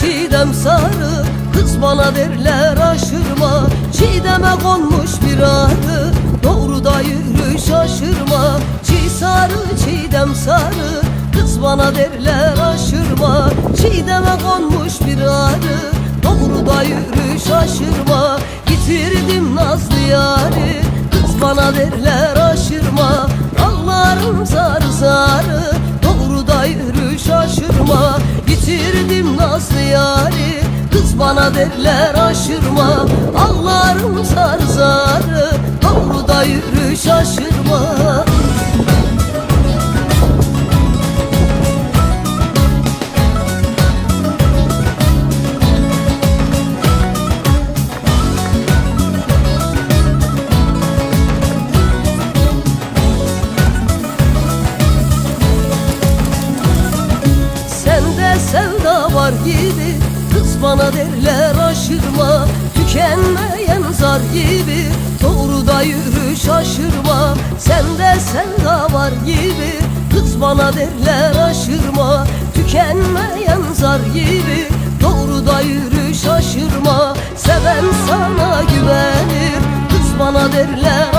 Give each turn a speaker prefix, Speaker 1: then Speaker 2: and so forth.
Speaker 1: çiğdem sarı Kız bana derler aşırma. Çiğdeme konmuş bir arı Doğru da yürü şaşırma. Çiğ sarı çiğdem sarı Kız bana derler aşırma. Çiğdeme konmuş bir arı Doğru da yürü şaşırma. Yitirdim nazlı yari Kız bana derler bana derler aşırma. Ağlarım sarı sarı Doğru da yürü şaşırma Sende sevda var gibi Kız bana derler aşırma Tükenmeyen zar gibi. Doğru da yürü şaşırma Sende sevda var gibi. Kız bana derler aşırma Tükenmeyen zar gibi. Doğru da yürü şaşırma Seven sana güvenir. Kız bana derler